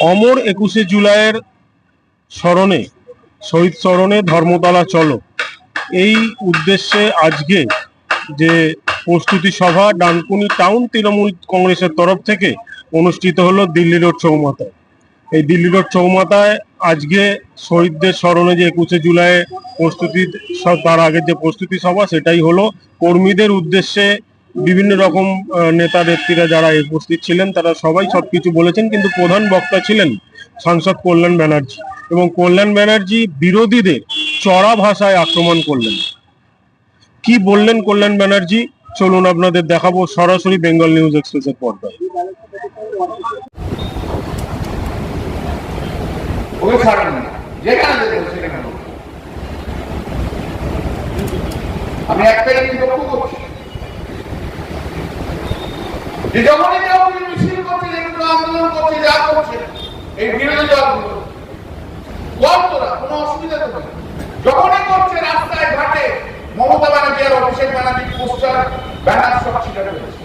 অমর একুশে জুলাইয়ের স্মরণে, শহীদ স্মরণে ধর্মতলা চলো। এই উদ্দেশ্যে আজকে যে প্রস্তুতি সভা ডানকুনি টাউন তৃণমূল কংগ্রেসের তরফ থেকে অনুষ্ঠিত হলো দিল্লি রোড চৌমাথায় এই দিল্লি রোড চৌমাথায় আজকে শহীদদের স্মরণে যে একুশে জুলাই প্রস্তুতি তার আগের যে প্রস্তুতি সভা, সেটাই হলো কর্মীদের উদ্দেশ্যে বিভিন্ন রকম নেতা নেত্রীরা যারা উপস্থিত ছিলেন, তারা সবাই সবকিছু বলেছেন, কিন্তু প্রধান বক্তা ছিলেন সাংসদ কল্যাণ ব্যানার্জি এবং কল্যাণ ব্যানার্জি বিরোধীদের চড়া ভাষায় আক্রমণ করলেন। কি বললেন কল্যাণ ব্যানার্জি? চলুন আপনাদের দেখাবো সরাসরি বেঙ্গল নিউজ এক্সপ্রেসের পর্দায়। আমি একটাই লক্ষ্য করছি যে যখনই কেউ মিছিল করছে যেগুলো আন্দোলন করছে, যা করছে, এই বিরোধী দলগুলো তোরা কোনো অসুবিধা তো নেই। যখনই করছে রাস্তায়, ঘাটে, মমতা ব্যানার্জি আর অভিষেক ব্যানার্জি পোস্টার, ব্যানার সব ছিটাতে হয়েছে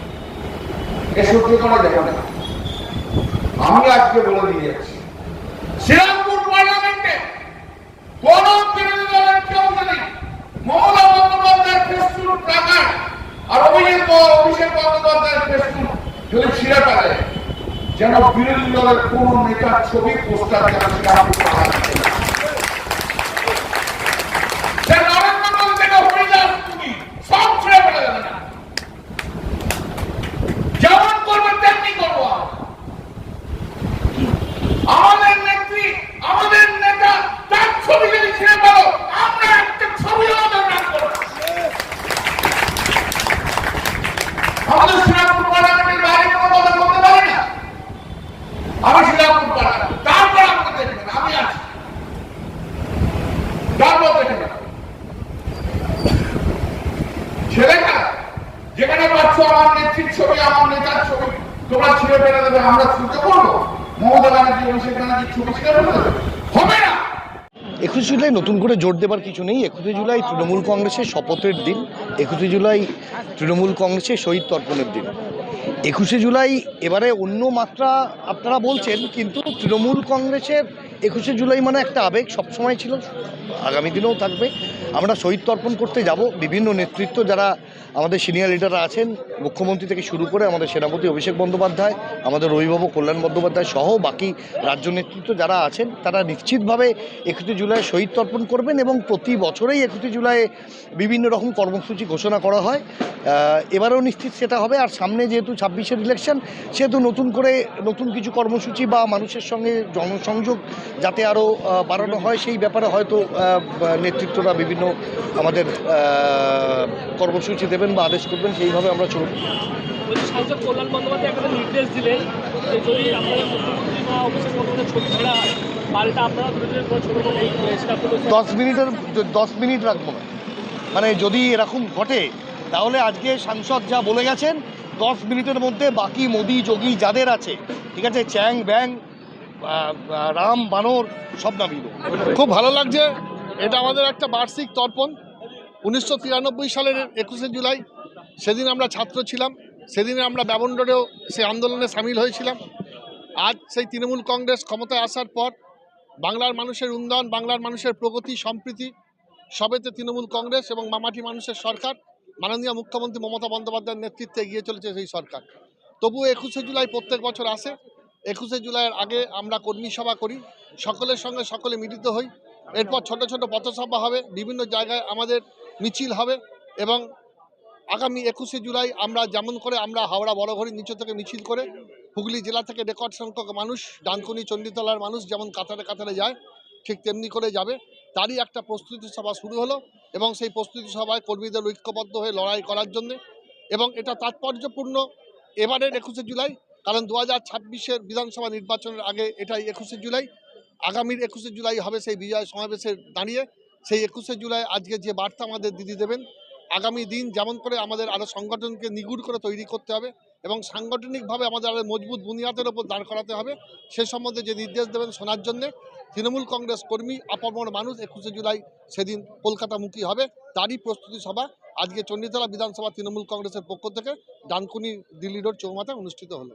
এ সহ্য করা যাবে না। আমি আজকে বলে দিয়ে যাচ্ছি, শ্রীরামপুর পার্লামেন্টে কোন বিরোধী দলের কেউ যদি মমতা বন্দ্যোপাধ্যায়ের ফেসবুক প্রাকার আর অভিষেক অভিষেক বন্দ্যোপাধ্যায়ের ফেসবুক যদি ছিঁড়ে ফেলে যেন বিরোধী দলের কোন নেতার ছবি পোস্টার যেন শ্রীরামপুর পার্লামেন্টে না। সে নরেন্দ্র মোদী থেকে হরিদাস তুমি সব ছেড়ে ফেলে দেবে না যেমন করবে তেমনি করব আমরা। আমাদের নেত্রী আমাদের নেতা তার ছবি যদি ছিঁড়ে ফেলো আমরা একটা ছবি আমাদের রাখ করব আমাদের শ্রীরামপুর পার্লামেন্টের বাইরে কোনো কথা বলতে পারি না আমি শ্রীরামপুর পার্লামেন্ট তারপর আমাকে দেখবেন আমি আছি তারপর দেখবেন ছেলে খেলা যেখানে পাচ্ছ আমার নেত্রীর ছবি আমার নেতার ছবি তোমরা ছিঁড়ে ফেলে দেবে, আমরা ছুটে করব মমতা ব্যানার্জি, অভিষেক ব্যানার্জির ছবি ছিঁড়ে ফেলে হবে না। একুশে জুলাই নতুন করে জোর দেবার কিছু নেই। একুশে জুলাই তৃণমূল কংগ্রেসের শপথের দিন। একুশে জুলাই তৃণমূল কংগ্রেসের শহীদ তর্পণের দিন। একুশে জুলাই এবারে অন্য মাত্রা আপনারা বলছেন, কিন্তু তৃণমূল কংগ্রেসের একুশে জুলাই মানে একটা আবেগ সবসময় ছিল, আগামী দিনেও থাকবে। আমরা শহীদ তর্পণ করতে যাব। বিভিন্ন নেতৃত্ব যারা আমাদের সিনিয়র লিডাররা আছেন, মুখ্যমন্ত্রী থেকে শুরু করে আমাদের সেনাপতি অভিষেক বন্দ্যোপাধ্যায়, আমাদের রবিবাবু কল্যাণ বন্দ্যোপাধ্যায় সহ বাকি রাজ্য নেতৃত্ব যারা আছেন, তারা নিশ্চিতভাবে একুশে জুলাই শহীদ তর্পণ করবেন এবং প্রতি বছরেই একুশে জুলাই বিভিন্ন রকম কর্মসূচি ঘোষণা করা হয়। এবারেও নিশ্চিত সেটা হবে। আর সামনে যেহেতু ছাব্বিশের ইলেকশন সেহেতু নতুন করে নতুন কিছু কর্মসূচি বা মানুষের সঙ্গে জনসংযোগ যাতে আরও বাড়ানো হয় সেই ব্যাপারে হয়তো নেতৃত্বরা বিভিন্ন আমাদের কর্মসূচি দেবেন বা আদেশ করবেন সেইভাবে আমরা চলব সাংসদ কল্যাণ বন্দ্যোপাধ্যায় একটা নির্দেশ দিলেন। যে যদি আপনাদের মুখ্যমন্ত্রী বা অভিষেক বন্দ্যোপাধ্যায় ছবি ছেড়া হয় আপনারা দশ মিনিটের দশ মিনিট রাখব। না মানে যদি এরকম ঘটে তাহলে আজকে সাংসদ যা বলে গেছেন দশ মিনিটের মধ্যে বাকি মোদি যোগী যাদের আছে ঠিক আছে চ্যাং ব্যাং রাম বানর সব দেবো। খুব ভালো লাগছে। এটা আমাদের একটা বার্ষিক তর্পণ। উনিশশো তিরানব্বই সালের একুশে জুলাই, সেদিন আমরা ছাত্র ছিলাম। সেদিনে আমরা ব্যবন্ডরেও সেই আন্দোলনে সামিল হয়েছিলাম। আজ সেই তৃণমূল কংগ্রেস ক্ষমতায় আসার পর বাংলার মানুষের উন্নয়ন, বাংলার মানুষের প্রগতি, সম্প্রীতি, সবেতে তৃণমূল কংগ্রেস এবং মামাটি মানুষের সরকার, মাননীয় মুখ্যমন্ত্রী মমতা বন্দ্যোপাধ্যায়ের নেতৃত্বে এগিয়ে চলেছে সেই সরকার। তবুও একুশে জুলাই প্রত্যেক বছর আসে। একুশে জুলাইয়ের আগে আমরা কর্মী সভা করি, সকলের সঙ্গে সকলে মিলিত হই। এরপর ছোট ছোট পথসভা হবে, বিভিন্ন জায়গায় আমাদের মিছিল হবে এবং আগামী একুশে জুলাই আমরা যেমন করে আমরা হাওড়া বড়ঘড়ি নিচে থেকে মিছিল করে হুগলি জেলা থেকে রেকর্ড সংখ্যক মানুষ, ডানকুনি, চণ্ডীতলার মানুষ যেমন কাতারে কাতারে যায়, ঠিক তেমনি করে যাবে। তারই একটা প্রস্তুতি সভা শুরু হলো এবং সেই প্রস্তুতি সভায় কর্মীদের ঐক্যবদ্ধ হয়ে লড়াই করার জন্য এবং এটা তাৎপর্যপূর্ণ। এবারের একুশে জুলাই কারণ দু হাজার ছাব্বিশের বিধানসভা নির্বাচনের আগে এটাই একুশে জুলাই, আগামীর একুশে জুলাই হবে সেই বিজয় সমাবেশে দাঁড়িয়ে, সেই একুশে জুলাই আজকে যে বার্তা আমাদের দিদি দেবেন, আগামী দিন যেমন করে আমাদের আরও সংগঠনকে নিগুড় করে তৈরি করতে হবে এবং সাংগঠনিকভাবে আমাদের আরও মজবুত বুনিয়াদের ওপর দাঁড় করাতে হবে, সে সম্বন্ধে যে নির্দেশ দেবেন শোনার জন্যে তৃণমূল কংগ্রেস কর্মী, আপামর মানুষ একুশে জুলাই সেদিন কলকাতামুখী হবে, তারই প্রস্তুতি সভা আজকে চণ্ডীতলা বিধানসভা তৃণমূল কংগ্রেসের পক্ষ থেকে, ডানকুনি দিল্লি রোড চৌমাথায় অনুষ্ঠিত হলো।